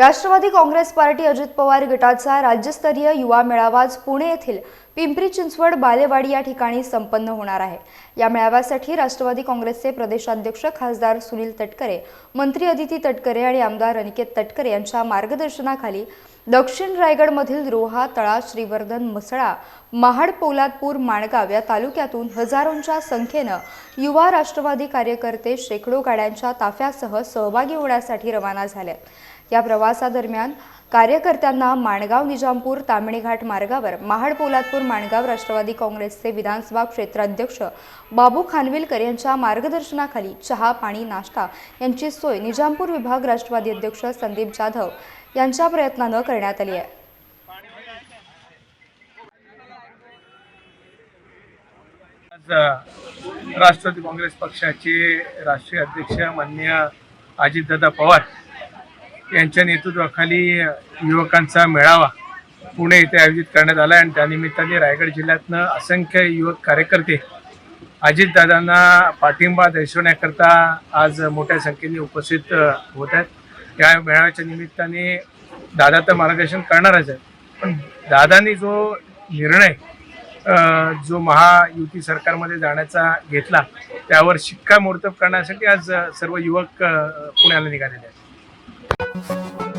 Rashtrawadi Congress party Ajit Pawar गटाचा राज्यस्तरीय युवा मेळावा आज पुणे येथील पिंपरी चिंचवड बालेवाडी या ठिकाणी संपन्न होणार आहे. या मेळाव्यासाठी राष्ट्रवादी काँग्रेसचे प्रदेशाध्यक्ष खासदार सुनील तटकरे मंत्री अदिती तटकरे आणि आमदार अनिकेत तटकरे यांच्या मार्गदर्शनाखाली दक्षिण रायगडमधील रोहा तळा श्रीवर्धन मसळा महाड पोलादपूर माणगाव या तालुक्यातून हजारोंच्या संख्येनं युवा राष्ट्रवादी कार्यकर्ते शेकडो गाड्यांच्या ताफ्यासह सहभागी होण्यासाठी रवाना झाले. या प्रवासादरम्यान कार्यकर्त्यांना माणगाव निजामपूर तामिणीघाट मार्गावर महाड पोलादपूर माणगाव राष्ट्रवादी काँग्रेसचे विधानसभा क्षेत्राध्यक्ष बाबू खानविलकर यांच्या मार्गदर्शनाखाली चहा पाणी नाश्ता यांची सोय निजामपूर विभाग राष्ट्रवादी अध्यक्ष संदीप जाधव यांच्या प्रयत्नानं करण्यात आली आहे. राष्ट्रवादी काँग्रेस पक्षाचे राष्ट्रीय अध्यक्ष माननीय अजितदादा पवार यांच्या नेतृत्वाखाली युवकांचा मेळावा पुणे येथे आयोजित करण्यात आला आणि त्यानिमित्ताने रायगड जिल्ह्यातनं असंख्य युवक कार्यकर्ते अजितदादांना पाठिंबा दर्शवण्याकरता आज मोठ्या संख्येने उपस्थित होत आहेत. या मेळाव्याच्या निमित्ताने दादा तर मार्गदर्शन करणारच आहे पण दादांनी जो निर्णय जो महायुती सरकारमध्ये जाण्याचा घेतला त्यावर शिक्कामोर्तब करण्यासाठी आज सर्व युवक पुण्याला निघालेले आहेत. thank you.